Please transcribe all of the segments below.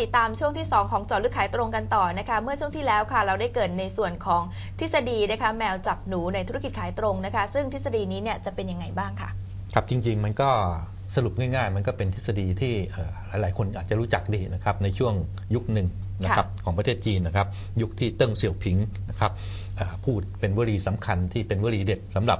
ติดตามช่วงที่ 2 ของเจอดลึกขายตรงกันต่อนะคะ เมื่อช่วงที่แล้วค่ะ เราได้เกิดในส่วนของทฤษฎีนะคะแมวจับหนูในธุรกิจขายตรงนะคะ ซึ่งทฤษฎีนี้เนี่ยจะเป็นยังไงบ้างค่ะ ครับจริง ๆ มันก็ สรุปง่ายๆ มันก็เป็นทฤษฎีที่เอ่อหลายๆ คนอาจจะรู้จักดีนะครับในช่วงยุคหนึ่งนะครับของประเทศจีนนะครับยุคที่เติ้งเสี่ยวผิงนะครับเอ่อพูดเป็นวลีสำคัญที่เป็นวลีเด็ดสำหรับ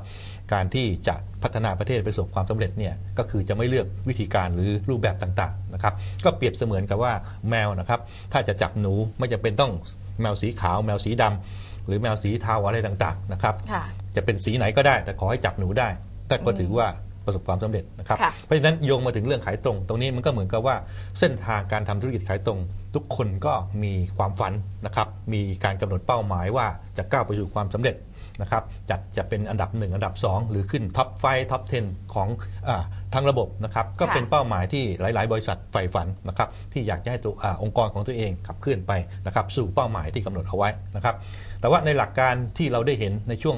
การที่จะพัฒนาประเทศไปประสบความสำเร็จเนี่ยก็คือจะไม่เลือกวิธีการหรือรูปแบบต่างๆนะครับก็เปรียบเสมือนกับว่าแมวนะครับถ้าจะจับหนูไม่จำเป็นต้องแมวสีขาว แมวสีดำหรือแมวสีเทาอะไรต่างๆนะครับค่ะจะเป็นสีไหนก็ได้แต่ขอให้จับหนูได้แต่ก็ถือว่า ประสบความสำเร็จนะครับค่ะเพราะฉะนั้นโยงมาถึงเรื่องขายตรง ตรงนี้มันก็เหมือนกับว่าเส้นทางการทำธุรกิจขายตรง ทุกคนก็มีความฝันนะครับมีการกำหนดเป้าหมายว่าจะก้าวไปสู่ความสำเร็จนะครับจะจะเป็นอันดับ 1 อันดับ 2 หรือขึ้นท็อปไฟท็อป 10 ของอาทั้งระบบนะครับก็ค่ะเป็นเป้าหมายที่หลาย ๆ บริษัทใฝ่ฝันนะครับที่อยากจะให้ตัวอาองค์กรของตัวเองขับเคลื่อนไปนะครับสู่เป้าหมายที่กำหนดเอาไว้นะครับแต่ว่าในหลักการที่เราได้เห็นในช่วง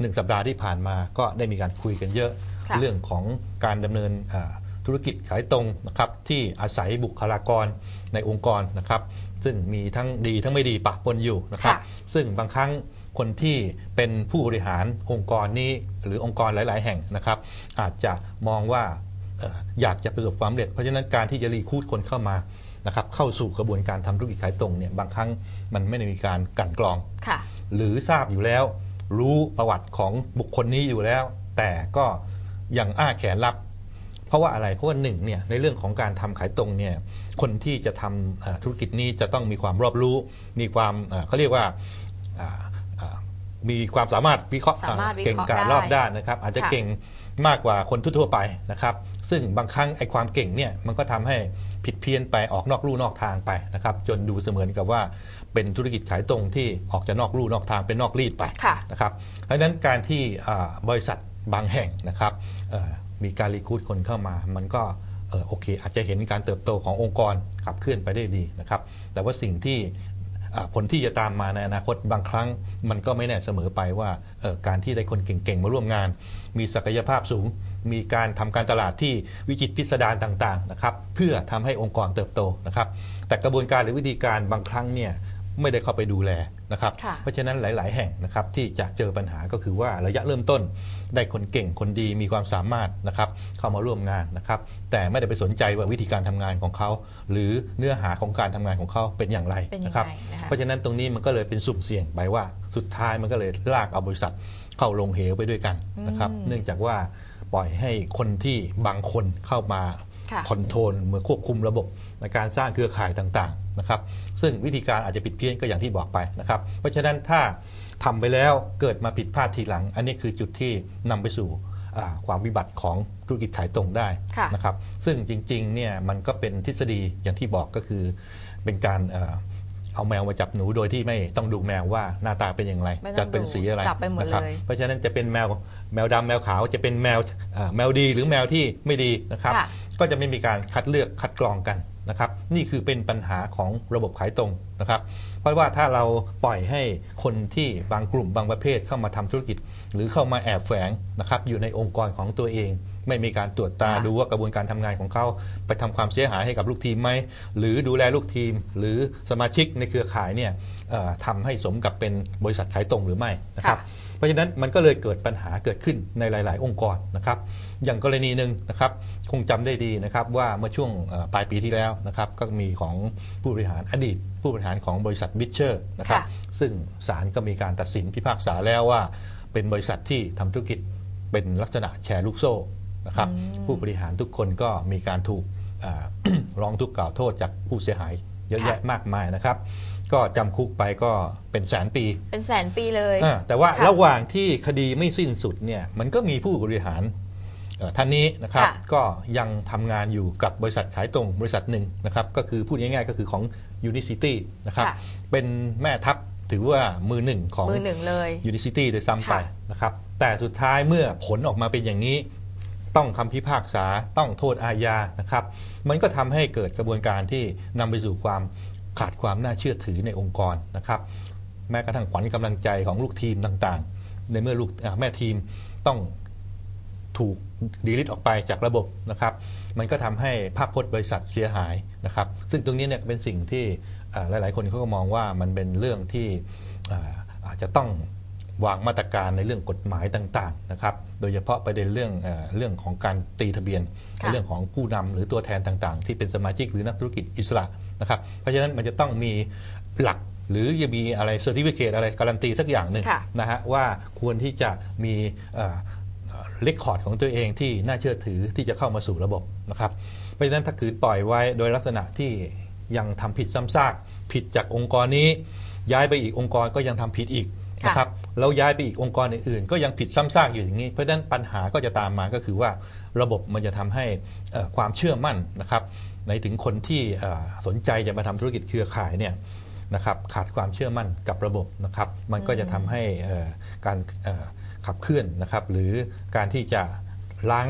หนึ่งสัปดาห์ที่ผ่านมาก็ได้มีการคุยกันเยอะค่ะ เรื่องของการดำเนินอ่าธุรกิจขายตรงนะครับที่อาศัยบุคลากรในองค์กรนะครับซึ่งมีทั้งดีทั้งไม่ดีปะปนอยู่นะครับค่ะซึ่งบางครั้งคนที่เป็นผู้บริหารองค์กรนี้หรือองค์กรหลาย ๆ แห่งนะครับ อาจจะมองว่าเอ่ออยากจะประสบความสำเร็จเพราะฉะนั้นการที่จะรีคูดคนเข้ามานะครับเข้าสู่กระบวนการทำธุรกิจขายตรงเนี่ยบางครั้งมันไม่ได้มีการกลั่นกรองค่ะหรือทราบอยู่แล้ว รู้ประวัติของบุคคลนี้อยู่แล้ว แต่ก็ ยังอ้าแขนรับ เพราะว่าอะไรเพราะว่าหนึ่งเนี่ยในเรื่องของการทำขายตรงเนี่ยคนที่จะทำเอ่อธุรกิจนี้จะต้องมีความรอบรู้ มีความเอ่อเขาเรียกว่าอ่าอ่ามีความสามารถวิเคราะห์สามารถวิเคราะห์เก่งกาจได้รอบด้านนะครับ อาจจะค่ะเก่งมากกว่าคนทั่วๆไปนะครับ ซึ่งบางครั้งไอ้ความเก่งเนี่ยมันก็ทำให้ผิดเพี้ยนไปออกนอกลู่นอกทางไปนะครับ จนดูเสมือนกับว่าเป็นธุรกิจขายตรงที่ออกจะนอกลู่นอกทางเป็นนอกรีดไปค่ะนะครับเพราะฉะนั้นการที่อ่าบริษัท บางแห่งนะครับมีการรีคูดคนเข้ามา มันก็โอเค อาจจะเห็นการเติบโตขององค์กรขับเคลื่อนไปได้ดีนะครับ แต่ว่าสิ่งที่ผลที่จะตามมาในอนาคตบางครั้ง มันก็ไม่แน่เสมอไปว่าการที่ได้คนเก่งๆ มาร่วมงาน มีศักยภาพสูง มีการทำการตลาดที่วิจิตรพิสดารต่างๆนะครับเพื่อทำให้องค์กรเติบโตนะครับ แต่กระบวนการหรือวิธีการบางครั้งเนี่ย ไม่ได้เข้าไปดูแลนะครับค่ะเพราะฉะนั้นหลาย ๆ แห่งนะครับที่จะเจอปัญหาก็คือว่าระยะเริ่มต้น ได้คนเก่งคนดีมีความสามารถนะครับเข้ามาร่วมงานนะครับ แต่ไม่ได้ไปสนใจว่าวิธีการทำงานของเขา หรือเนื้อหาของการทำงานของเขาเป็นอย่างไรเป็นยังไงนะครับนะคะเพราะฉะนั้นตรงนี้มันก็เลยเป็นสุ่มเสี่ยงไปว่าสุดท้ายมันก็เลยลากเอาบริษัทเข้าลงเหวไปด้วยกันนะครับอืมเนื่องจากว่าปล่อยให้คนที่บางคนเข้ามา ค่ะคอนโทรลเหมือนควบคุมระบบในการสร้างเครือข่ายต่างๆนะครับซึ่งวิธีการอาจจะผิดเพี้ยนก็อย่างที่บอกไปนะครับเพราะฉะนั้นถ้าทำไปแล้วเกิดมาผิดพลาดทีหลัง อันนี้คือจุดที่นำไปสู่อ่าความวิบัติของธุรกิจขายตรงได้ค่ะนะครับซึ่งจริงๆเนี่ยมันก็เป็นทฤษฎีอย่างที่บอกก็คือเป็นการเอ่อเอาแมวมาจับหนูโดยที่ไม่ต้องดูแมวว่าหน้าตาเป็นอย่างไรไม่ต้องจะเป็นสีอะไรจับไปหมดนะครับเลยเพราะฉะนั้นจะเป็นแมวแมวดำแมวขาวจะเป็นแมวอ่าแมวดีหรือแมวที่ไม่ดีนะครับค่ะ ก็จะไม่มีการคัดเลือกคัดกรองกันนะครับนี่คือเป็นปัญหาของระบบขายตรงนะครับเพราะว่าถ้าเราปล่อยให้คนที่บางกลุ่มบางประเภทเข้ามาทำธุรกิจ หรือเข้ามาแอบแฝงนะครับอยู่ในองค์กรของตัวเอง ไม่มีการตรวจตาดูว่ากระบวนการทำงานของเขาไปทำความเสียหายให้กับลูกทีมไหมหรือดูแลลูกทีม หรือสมาชิกในเครือข่ายเนี่ยทำให้สมกับเป็นบริษัทขายตรงหรือไม่นะครับ เพราะฉะนั้นมันก็เลยเกิดปัญหาเกิดขึ้นในหลาย ๆ องค์กรนะครับ อย่างกรณีหนึ่งนะครับคงจำได้ดีนะครับว่าเมื่อช่วงเอ่อปลายปีที่แล้วนะครับก็มีของผู้บริหารอดีต ผู้บริหารของบริษัทบิชเชอร์นะครับค่ะซึ่งศาลก็มีการตัดสินพิพากษาแล้วว่า เป็นบริษัทที่ทำธุรกิจเป็นลักษณะแชร์ลูกโซ่นะครับอืมผู้บริหารทุกคนก็มีการถูกอ่าร้องทุกข์กล่าวโทษจากผู้เสียหายเยอะแยะมากมายนะครับ ก็จำคุกไปก็เป็นแสนปี เป็นแสนปีเลยอ่าแต่ว่าค่ะระหว่างที่คดีไม่สิ้นสุดเนี่ยมันก็มีผู้บริหารเอ่อท่านนี้นะครับค่ะก็ยังทำงานอยู่กับบริษัทขายตรงบริษัทหนึ่งนะครับก็คือพูดง่ายๆก็คือของ Unicity นะครับค่ะเป็นแม่ทัพถือว่ามือหนึ่งของมือหนึ่งเลย Unicity โดยซ้ำไปค่ะนะครับแต่สุดท้ายเมื่อผลออกมาเป็นอย่างนี้ ต้องคำพิพากษาต้องโทษอาญานะครับ มันก็ทำให้เกิดกระบวนการที่นำไปสู่ความ ขาดความน่าเชื่อถือในองค์กรนะครับแม้กระทั่งขวัญกำลังใจของลูกทีมต่างๆ ในเมื่อลูกอ่าแม่ทีมต้องถถูกดีลิทออกไปจากระบบนะครับ มันก็ทำให้ภาพพจน์บริษัทเสียหายนะครับ ซึ่งตรงนี้เนี่ยเป็นสิ่งที่อ่าหลาย ๆ คนเขาก็มองว่ามันเป็นเรื่องที่อ่าอาจจะต้องวางมาตรการในเรื่องกฎหมายต่าง ๆ นะครับ โดยเฉพาะประเด็นเรื่องเอ่อเรื่องของการตีทะเบียนค่ะเรื่องของผู้นำหรือตัวแทนต่าง ๆ ที่เป็นสมาชิกหรือนักธุรกิจอิสระ นะครับ เพราะฉะนั้นมันจะต้องมีหลักหรือจะมีอะไรเซอร์ติฟิเคตอะไรการันตีสักอย่างหนึ่งค่ะนะฮะว่าควรที่จะมีเลคคอร์ดของตัวเองที่น่าเชื่อถือที่จะเข้ามาสู่ระบบนะครับเพราะฉะนั้นถ้าขืนปล่อยไว้โดยลักษณะที่ยังทำผิดซ้ำซากผิดจากองค์กรนี้ ย้ายไปอีกองค์กรก็ยังทำผิดอีกค่ะนะครับแล้วย้ายไปอีกองค์กรอื่นๆ ก็ยังผิดซ้ำซากอยู่อย่างนี้ เพราะฉะนั้นปัญหาก็จะตามมาก็คือว่า ระบบมันจะทำให้เอ่อความเชื่อมั่นนะครับในถึงคนที่เอ่อสนใจจะมาทำธุรกิจเครือข่ายเนี่ยนะครับขาดความเชื่อมั่นกับระบบนะครับ มันก็จะทำให้เอ่อการเอ่อขับเคลื่อนนะครับ หรือการที่จะล้าง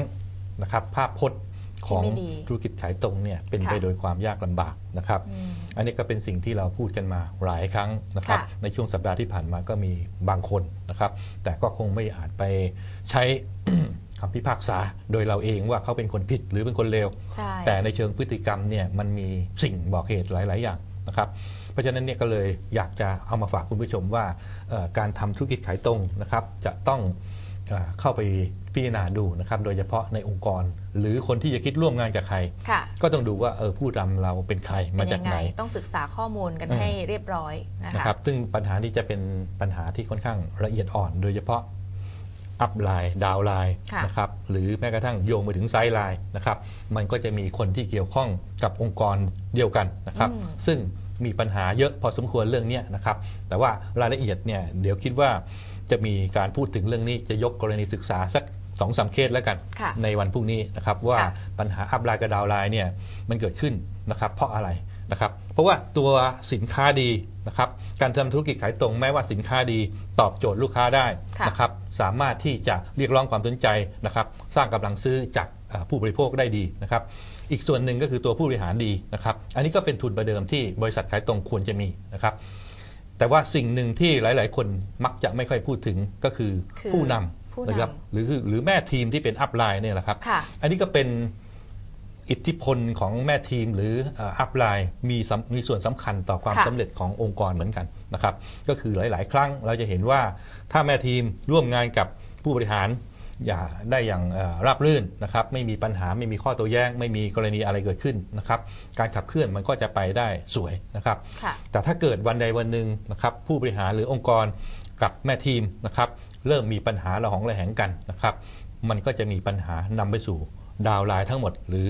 นะครับภาพพจน์ของที่ไม่ดีธุรกิจขายตรงเนี่ยเป็นไปค่ะโดยความยากลำบากนะครับอืมอันนี้ก็เป็นสิ่งที่เราพูดกันมาหลายครั้งนะครับค่ะในช่วงสัปดาห์ที่ผ่านมาก็มีบางคนนะครับ แต่ก็คงไม่อาจไปใช้ คำพิพากษาโดยเราเองว่าเขาเป็นคนผิดหรือเป็นคนเลวใช่แต่ในเชิงพฤติกรรมเนี่ยมันมีสิ่งบอกเหตุหลาย ๆ อย่างนะครับ เพราะฉะนั้นเนี่ยก็เลยอยากจะเอามาฝากคุณผู้ชมว่าเอ่อการทำธุรกิจขายตรงนะครับ จะต้องเออเข้าไปพิจารณาดูนะครับ โดยเฉพาะในองค์กร หรือคนที่จะคิดร่วมงานกับใครค่ะก็ต้องดูว่าเออผู้นำเราเป็นใครเป็มานจายักงไงไหน ต้องศึกษาข้อมูลกันอืมให้เรียบร้อยนะนะคะครับ ซึ่งปัญหานี้จะเป็นปัญหาที่ค่อนข้างละเอียดอ่อน โดยเฉพาะ อัพไลน์ดาวไลน์ค่ะนะครับหรือแม้กระทั่งโยงไปถึงไซด์ไลน์นะครับมันก็จะมีคนที่เกี่ยวข้องกับองค์กรเดียวกันนะครับอืมซึ่งมีปัญหาเยอะพอสมควรเรื่องเนี้ยนะครับแต่ว่ารายละเอียดเนี่ยเดี๋ยวคิดว่าจะมีการพูดถึงเรื่องนี้จะยกกรณีศึกษาสักสองสามเคสแล้วกันค่ะในวันพรุ่งนี้นะครับว่าค่ะปัญหาอัพไลน์กับดาวไลน์เนี่ยมันเกิดขึ้นนะครับเพราะอะไร นะครับเพราะว่าตัวสินค้าดีนะครับการทำธุรกิจขายตรงแม้ว่าสินค้าดีตอบโจทย์ลูกค้าได้ค่ะนะครับสามารถที่จะเรียกร้องความสนใจนะครับสร้างกำลังซื้อจากเอ่อผู้บริโภคได้ดีนะครับอีกส่วนหนึ่งก็คือตัวผู้บริหารดีนะครับอันนี้ก็เป็นทุนประเดิมที่บริษัทขายตรงควรจะมีนะครับแต่ว่าสิ่งหนึ่งที่หลาย ๆ คนมักจะไม่ค่อยพูดถึงก็คือคือผู้นผู้ำนำนะครับหรือหรือแม่ทีมที่เป็นอัพไลน์เนี่ยแหละครับค่ะอันนี้ก็เป็น อิทธิพลของแม่ทีมหรืออัพไลน์มีสำมีส่วนสำคัญต่อความค่ะสำเร็จขององค์กรเหมือนกันนะครับก็คือหลาย ๆ ครั้งเราจะเห็นว่าถ้าแม่ทีมร่วมงานกับผู้บริหารอย่าได้อย่างเอ่อราบรื่นนะครับไม่มีปัญหาไม่มีข้อโต้แย้ง ไม่มีกรณีอะไรเกิดขึ้นนะครับการขับเคลื่อนมันก็จะไปได้สวยนะครับค่ะแต่ถ้าเกิดวันใดวันหนึ่งนะครับผู้บริหารหรือองค์กรกับแม่ทีมนะครับเริ่มมีปัญหาระหองระแหงกันนะครับมันก็จะมีปัญหานำไปสู่ ดาวน์ไลน์ทั้งหมด หรือ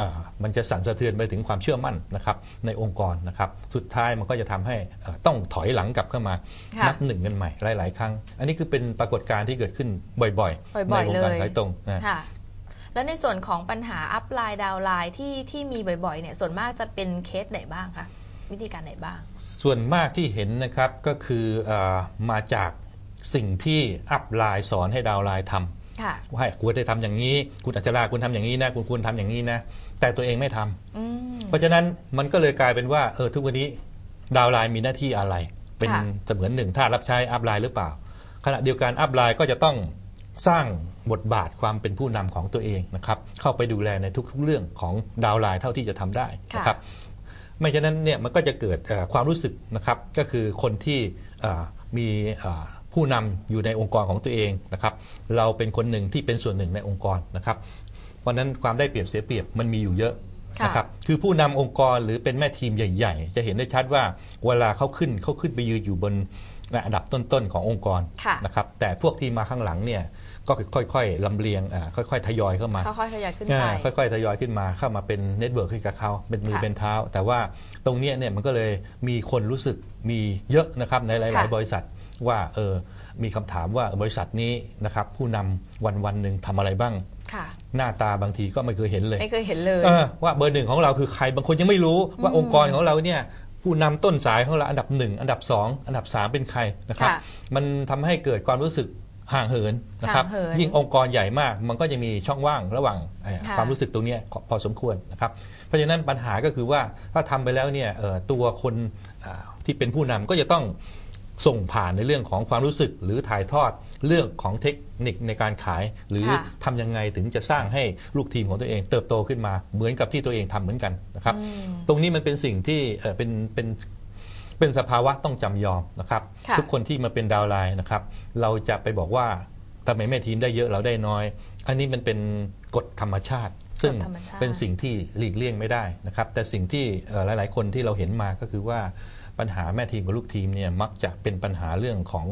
อามันจะสั่นสะเทือนไปถึงความเชื่อมั่นนะครับในองค์กรนะครับสุดท้ายมันก็จะทำให้เอ่อต้องถอยหลังกลับเข้ามาค่ะนับหนึ่งกันใหม่หลาย ๆ ครั้ง อันนี้คือเป็นปรากฏการณ์ที่เกิดขึ้นบ่อยบ่ๆในอยๆวงเลการยขายตรงนะค่ะแล้วในส่วนของปัญหาอัพไลน์ดาวไลน์ที่ที่มีบ่อยๆเนี่ยส่วนมากจะเป็นเคสไหนบ้างคะวิธีการไหนบ้าง ส่วนมากที่เห็นนะครับก็คืออามาจากสิ่งที่อัพไลน์สอนให้ดาวน์ไลน์ทำค่ะ ว่าให้คุณได้ทำอย่างนี้ คุณอัจฉราคุณทำอย่างนี้นะ คุณควรทำอย่างนี้นะ แต่ตัวเองไม่ทำอืมเพราะฉะนั้นมันก็เลยกลายเป็นว่าเออทุกวันนี้ดาวน์ไลน์มีหน้าที่อะไร เป็นค่ะเสมือนหนึ่งท่าสรับใช้อัพไลน์หรือเปล่า ขณะเดียวกันอัพไลน์ก็จะต้องสร้างบทบาทความเป็นผู้นำของตัวเองนะครับ เข้าไปดูแลในทุก ๆ เรื่องของดาวน์ไลน์เท่าที่จะทำได้นะครับ ไม่ฉะนั้นเนี่ยมันก็จะเกิดเอ่อความรู้สึกนะครับ ก็คือคนที่เอ่อมีเอ่อ ผู้นำอยู่ในองค์กรของตัวเองนะครับ เราเป็นคนหนึ่งที่เป็นส่วนหนึ่งในองค์กรนะครับ เพราะฉะนั้นความได้เปรียบเสียเปรียบมันมีอยู่เยอะค่ะนะครับคือผู้นำองค์กรหรือเป็นแม่ทีมใหญ่ ๆ จะเห็นได้ชัดว่าเวลาเขาขึ้นเขาขึ้นไปยืนอยู่บนอันดับต้นๆขององค์กรค่ะนะครับแต่พวกที่มาข้างหลังเนี่ย ก็ค่อยๆลำเลียงอ่าค่อยๆทยอยเข้ามาค่อยๆทยอยขึ้นไปอ่าค่อยๆทยอยขึ้นมาเข้ามาเป็นเน็ตเวิร์กให้กับเขาเป็นมือค่ะเป็นเท้า แต่ว่าตรงเนี้ยเนี่ยมันก็เลยมีคนรู้สึกมีเยอะนะครับในหลายค่ะๆบริษัทว่าเออมีคำถามว่าบริษัทนี้นะครับผู้นำวันวันๆหนึ่งทำอะไรบ้างค่ะหน้าตาบางทีก็ไม่เคยเห็นเลยไม่เคยเห็นเลยเออว่าเบอร์หนึ่งของเราคือใครบางคนยังไม่รู้ว่าอืมองค์กรของเราเนี่ยผู้นำต้นสายของเราอันดับหนึ่งอันดับสองอันดับสามเป็นใครนะครับค่ะมันทำให้เกิดความรู้สึก ห่างเหินนะครับห่างเหินยิ่งองค์กรใหญ่มาก มันก็จะมีช่องว่างระหว่างเอ่อค่ะ ความรู้สึกตรงเนี้ยพอสมควรนะครับเพราะฉะนั้นปัญหาก็คือว่าถ้าทำไปแล้วเนี่ยเอ่อตัวคนอ่าที่เป็นผู้นำก็จะต้องส่งผ่านในเรื่องของความรู้สึกหรือถ่ายทอดเรื่องของเทคนิคในการขาย หรือค่ะ ทำยังไงถึงจะสร้างให้ลูกทีมของตัวเอง เติบโตขึ้นมาเหมือนกับที่ตัวเองทำเหมือนกันนะครับอืมตรงนี้มันเป็นสิ่งที่เอ่อเป็นเป็น เป็นสภาวะต้องจำยอมนะครับค่ะทุกคนที่มาเป็นดาวน์ไลน์นะครับ เราจะไปบอกว่าทำไมแม่ทีมได้เยอะเราได้น้อย อันนี้มันเป็นกฎธรรมชาติ ซึ่งกฎธรรมชาติเป็นสิ่งที่หลีกเลี่ยงไม่ได้นะครับ แต่สิ่งที่เอ่อหลาย ๆ คนที่เราเห็นมาก็คือว่าปัญหาแม่ทีมกับลูกทีมเนี่ยมักจะเป็นปัญหาเรื่องของ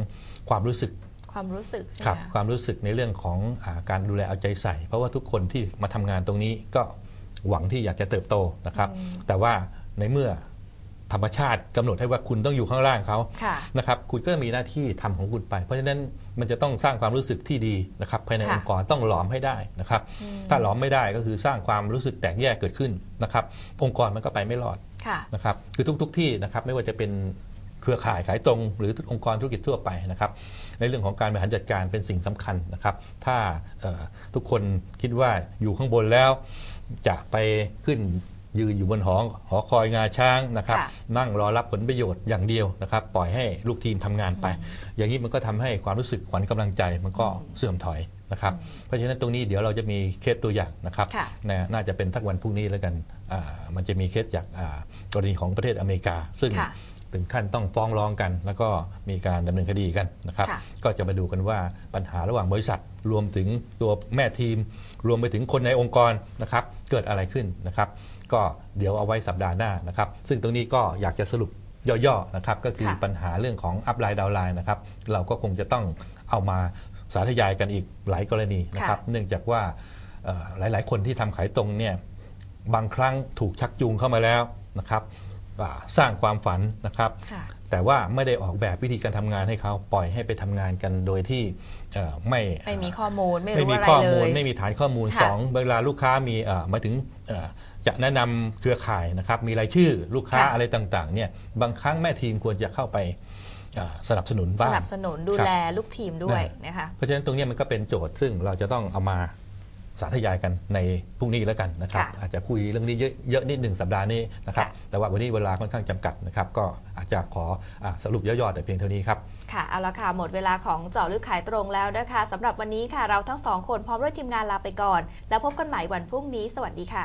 ความรู้สึกความรู้สึกใช่ไหคมรับคะความรู้สึกในเรื่องของอาการดูแลเอาใจใส่ เพราะว่าทุกคนที่มาทำงานตรงนี้ก็หวังที่อยากจะเติบโตนะครับ แต่ว่าในเมื่อ ธรรมชาติกำหนดให้ว่าคุณต้องอยู่ข้างล่างเขาค่ะนะครับคุณก็มีหน้าที่ทำของคุณไป เพราะฉะนั้นมันจะต้องสร้างความรู้สึกที่ดีนะครับภายในค่ะองค์กรต้องหลอมให้ได้นะครับ ถ้าหลอมไม่ได้ก็คือสร้างความรู้สึกแตกแยกเกิดขึ้นนะครับองค์กรมันก็ไปไม่รอดค่ะนะครับคือทุก ๆทที่นะครับไม่ว่าจะเป็นเครือข่ายขายตรง หรือองค์กรธุรกิจทั่วไปนะครับ ในเรื่องของการบริหารจัดการเป็นสิ่งสำคัญนะครับ ถ้าเอ่อทุกคนคิดว่าอยู่ข้างบนแล้วจะไปขึ้น ยืนอยู่บนหอหอคอยงาช้างนะครับค่ะนั่งรอรับผลประโยชน์อย่างเดียวนะครับ ปล่อยให้ลูกทีมทำงานไป อย่างนี้มันก็ทำให้ความรู้สึกขวัญกำลังใจมันก็เสื่อมถอยนะครับเพราะฉะนั้นตรงนี้เดี๋ยวเราจะมีเคสตัวอย่างนะครับค่ะนะน่าจะเป็นทักวันพรุ่งนี้แล้วกันอ่ามันจะมีเคสจากอ่ากรณีของประเทศอเมริกา ซึ่งค่ะถึงขั้นต้องฟ้องร้องกัน แล้วก็มีการดำเนินคดีกันนะครับค่ะก็จะมาดูกันว่าปัญหาระหว่างบริษัท รวมถึงตัวแม่ทีม รวมไปถึงคนในองค์กรนะครับ เกิดอะไรขึ้นนะครับ ก็เดี๋ยวเอาไว้สัปดาห์หน้านะครับ ซึ่งตรงนี้ก็อยากจะสรุปย่อๆนะครับก็คือค่ะปัญหาเรื่องของอัพไลน์ดาวไลน์นะครับเราก็คงจะต้องเอามาสาธยายกันอีกหลายกรณีนะครับ เนื่องจากว่าเอ่อหลายๆ คนที่ทำขายตรงเนี่ยบางครั้งถูกชักจูงเข้ามาแล้วนะครับอ่าสร้างความฝันนะครับค่ะ แต่ว่าไม่ได้ออกแบบวิธีการทำงานให้เขาปล่อยให้ไปทำงานกันโดยที่เอ่อไม่ไม่มีข้อมูลไม่ไม่รู้มีอะไรข้อเลมูลยไม่มีฐานข้อมูลค่ะสองเวลาลูกค้ามีเอ่อหมายถึงเอ่อจะแนะนำเครือข่ายนะครับมีรายชื่อลูกค้าค่ะอะไรต่างๆเนี่ยบางครั้งแม่ทีมควรจะเข้าไปเอ่อสนับสนุนสบ้างนับสนุนดูแลลูกทีมด้วยนะคะเพราะฉะนั้นตรงเนี้ยมันก็เป็นโจทย์ซึ่งเราจะต้องเอามา สาธยายกันในพรุ่งนี้แล้วกันนะครับค่ะอาจจะคุยเรื่องนี้เยอะเยอะนิดหนึ่งสัปดาห์นี้นะครับค่ะแต่ว่าวันนี้เวลาค่อนข้างจำกัดนะครับก็อาจจะขออาสรุปย่อๆแต่เพียงเท่านี้ครับค่ะเอาละค่ะหมดเวลาของเจาะลึกขายตรงแล้วนะคะสำหรับวันนี้ค่ะเราทั้งสองคนพร้อมด้วยทีมงานลาไปก่อน แล้วพบกันใหม่วันพรุ่งนี้ สวัสดีค่ะ